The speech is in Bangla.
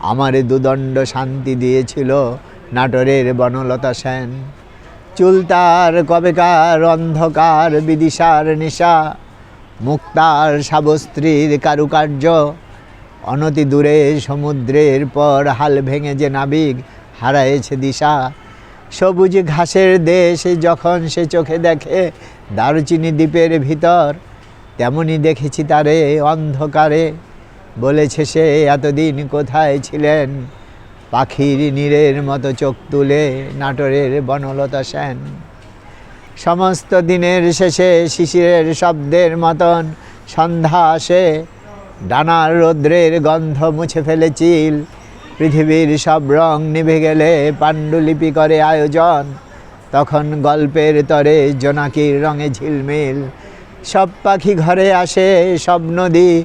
আমার দুদণ্ড শান্তি দিয়েছিল নাটোরের বনলতা সেন। চুলতার কবেকার অন্ধকার, বিদিশার নেশা, মুক্তার সাবস্ত্রীর কারুকার্য। অনতি দূরে সমুদ্রের পর হাল ভেঙে যে নাবিক হারায়েছে দিশা। সবুজ ঘাসের দেশ যখন সে চোখে দেখে দারুচিনি দ্বীপের ভিতর, তেমনি দেখেছি তারে অন্ধকারে। বলেছে সে, এতদিন কোথায় ছিলেন? পাখির নীরের মতো চোখ তুলে নাটোরের বনলতা সেন। সমস্ত দিনের শেষে শিশিরের শব্দের মতন সন্ধ্যা আসে। ডানার রৌদ্রের গন্ধ মুছে ফেলে চিল। পৃথিবীর সব রং নিভে গেলে পাণ্ডুলিপি করে আয়োজন। তখন গল্পের তরে জোনাকির রঙে ঝিলমিল। সব পাখি ঘরে আসে, সব নদী